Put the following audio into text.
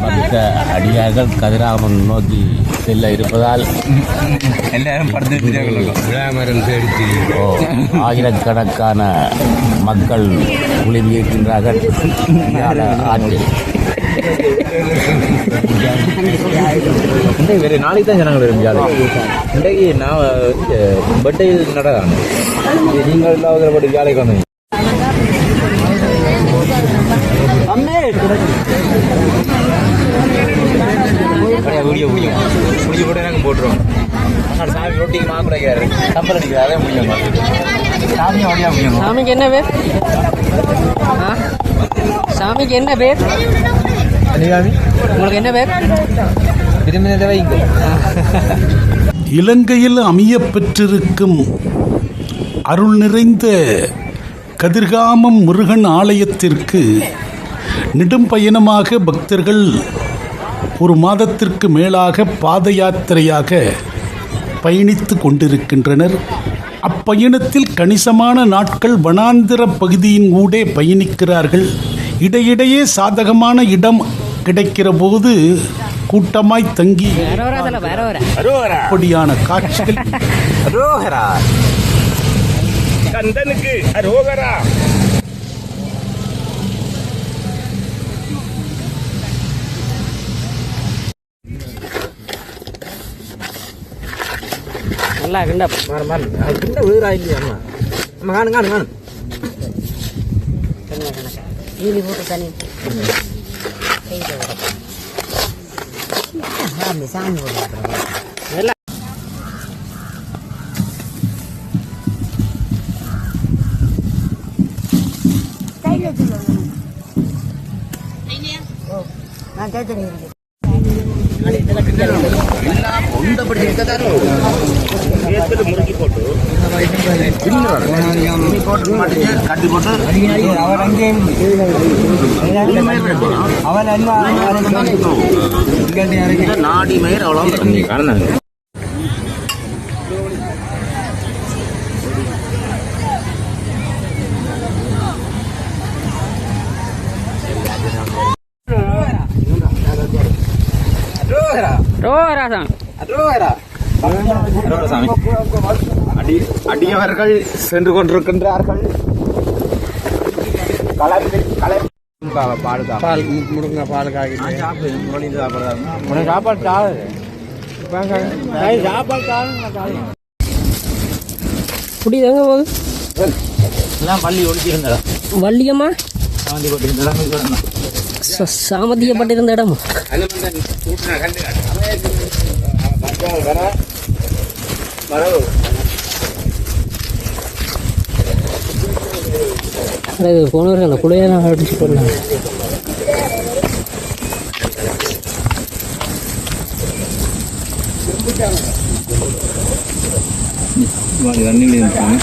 பதித்த அடியார்கள் கதிராமன் நோக்கி செல்ல இருப்பதால் எல்லாரும் விழாமரம் ஓ, ஆயிரக்கணக்கான மக்கள் குளிர்வியிருக்கின்றார்கள் ஆற்றில் வேறு நாளைக்கு தான் ஜனங்கள் வரும் ஜாலி. இன்றைக்கு நான் பட்டையில் நடக்காங்க நீங்கள் இல்லாத வீடியோ முடியும் முடிஞ்சு போட்டு நாங்கள் போட்டுருவோம் ஆனால் சாமி ரொட்டிக்கு மாப்பிள்ளை அடிக்கிறாரு கம்பல் அடிக்கிறாரு அதே முடியும் சாமியை அப்படியே முடியும் சாமிக்கு என்ன பேர்? சாமிக்கு என்ன பேர்? சாமி உங்களுக்கு என்ன பேர்? திரும்பினதை இலங்கையில் அமையப் பெற்றிருக்கும் அருள் நிறைந்த கதிர்காமம் முருகன் ஆலயத்திற்கு நெடும் பயணமாக பக்தர்கள் ஒரு மாதத்திற்கு மேலாக பாத யாத்திரையாக பயணித்து கொண்டிருக்கின்றனர். அப்பயணத்தில் கணிசமான நாட்கள் வனாந்திர பகுதியின் ஊடே பயணிக்கிறார்கள். இடையிடையே சாதகமான இடம் கிடைக்கிற போது கூட்டமாய் தங்கி அப்படியான காட்சிகள். ரோஹரா கந்தனுக்கு அரோகரா. நல்லா கிண்டா மாறு மாறு அது கிட்ட வீரா இல்லையா அம்மா அம்மா காணு காணு காணு ஈலி போட்டு தண்ணி சாமி சாமி போட்டு நான் கேட்டு முறுக்கி போட்டு கட்டி போட்டு ரோரா சாமி சாமி. அடி அடியவர்கள் சென்று கொண்டிருக்கின்றார்கள். பால் பால் முருங்க பால் காய்கறி சாப்பாடு சாப்பிடு புடி எங்க போகுது? எல்லாம் பள்ளி ஒழிச்சிருந்தா வள்ளியம்மா? சாந்தி போட்டு ச- சாமத்தியப்பட்டிருந்த இடம் அது போனவர்கள் அந்த குழையெல்லாம் அடிச்சு போடலாம். தண்ணியில் இருக்காங்க